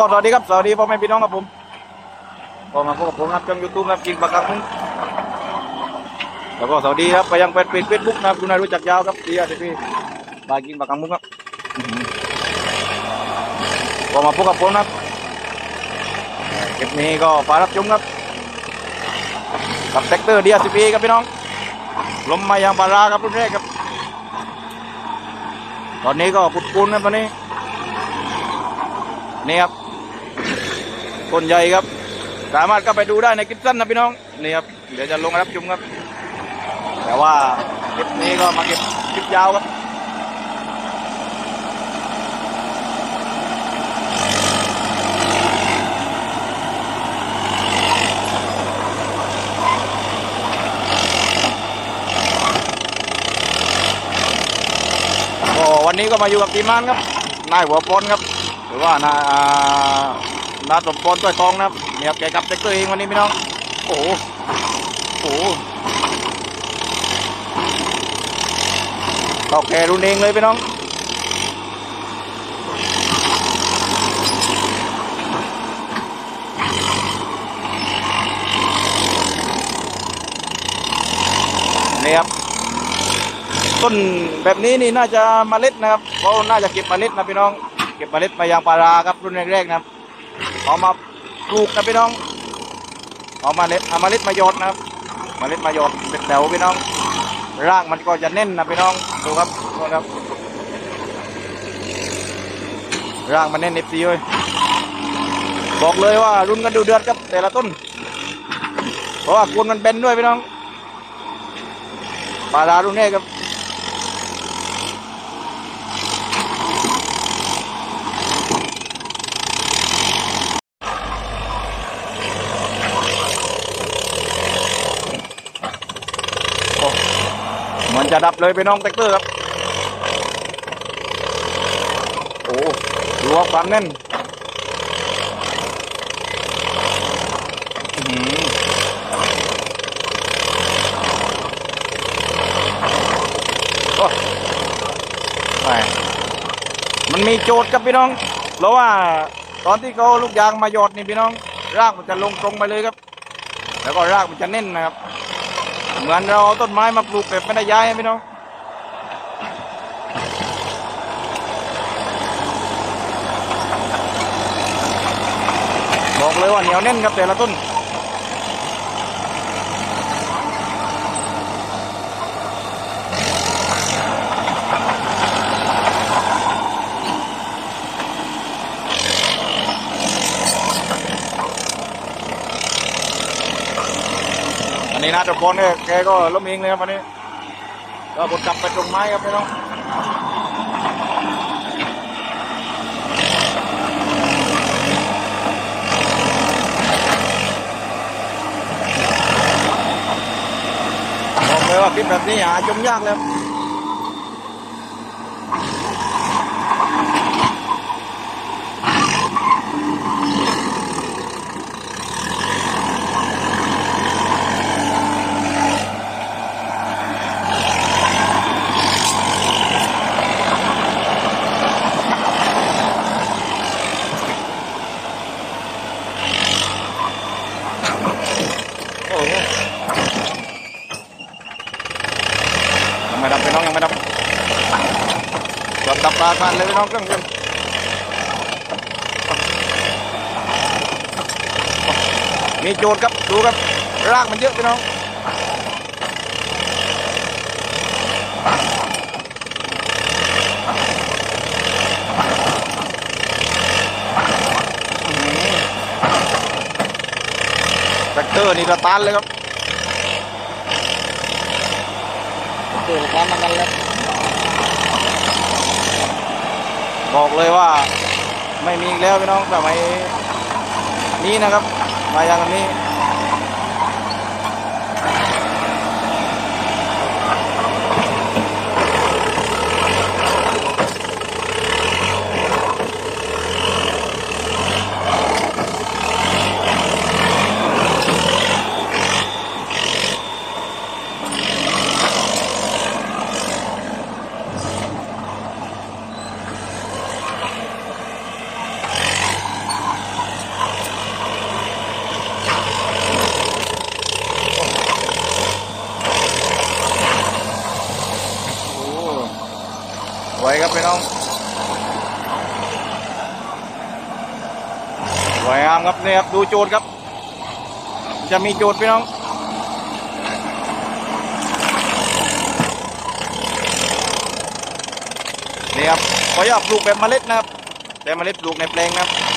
ครับก็สวัสดีครับสวัสดีพ่อแม่พี่น้องครับผมก็มาพบกับผมครับช่องยูทูบครับกินปลากระพงแล้วก็สวัสดีครับไปยังเพจเฟซบุ๊กนะครับคุณนายรู้จักยาวครับดีอะพี่บากินปลากระพงครับอื้อหือก็มาพบกับผมนะครับคลิปนี้ก็ฝากรับชมครับกับแท็กเตอร์ดีอาร์ซีพีครับพี่น้องลมมายังปลาราครับรุ่นแรกครับ ตอนนี้ก็ปุดปูนครับตอนนี้นี่ครับ ต้นใหญ่ครับ สามารถก็ไปดูได้ในคลิปสั้นนะพี่น้องนี่ครับเดี๋ยวจะลงรับชมครับ แต่ว่าคลิปนี้ก็มาเก็บคลิปยาวครับวันนี้ก็มาอยู่กับทีมงานครับ นายหัวปอนครับ หรือว่านาานาสมปอนตัวทองนะครับเนี่ยครับแกกับเด็กตัวเองวันนี้พี่น้อง โอ้โหโอ้โหตอกแกรุนเองเลยพี่น้องนี่ครับต้นแบบนี้นี่น่าจะเมล็ดนะครับเขาน่าจะเก็บเมล็ดนะพี่น้อง เก็บเมล็ดมายังปลาราครับรุ่นแรกๆนะครับ เอามาปลูกนะพี่น้อง เอามาเล็ดเอาเมล็ดมายอดนะครับเมล็ดมายอดเป็นแถวพี่น้อง รากมันก็จะแน่นนะพี่น้องดูครับดูครับรากมันแน่นเอฟซีเลยบอกเลยว่ารุ่นกันดูเดือดครับแต่ละต้น เพราะว่าโคนมันเบนด้วยพี่น้องปลารารุ่นแรกครับ มันจะดับเลยไปน้องแท็กเตอร์ครับ โอ้ดูว่าความแน่นอืมมันมีโจทย์ครับพี่น้อง เพราะว่าตอนที่เขาลูกยางมาหยอดนี่พี่น้อง รากมันจะลงตรงไปเลยครับ แล้วก็รากมันจะแน่นนะครับ เหมือนเราเอาต้นไม้มาปลูกแบบไม่ได้ย้ายไม่น้องบอกเลยว่าเหนียวแน่นครับแต่ละต้น อันนี้นะทุกคนเนี่ยแกก็ล้มเองเลยครับวันนี้ก็บดกลับไปตรงไม้ครับพี่น้องบอกเลยว่าคลิปแบบนี้หาชมยากเลยครับโอ้โหยัง ไม่ดับพี่น้องยังไม่ดับกดดับปลาทานเลยพี่น้องเครื่องยนต์มีโจทย์ครับดูครับรากมันเยอะพี่น้องแทรกเตอร์นี่ระตานเลยครับแทรกเตอร์ระตานเหมือนกันเลยบอกเลยว่าไม่มีอีกแล้วพี่น้องสมัยนี้นะครับ มาอย่างนี้ ครับพี่น้องสวยงามครับนี่ครับดูโจทย์ครับ จะมีโจทย์พี่น้องนี่ครับขออยากปลูกแบบเมล็ดนะครับแต่เมล็ดปลูกในแปลงนะครับ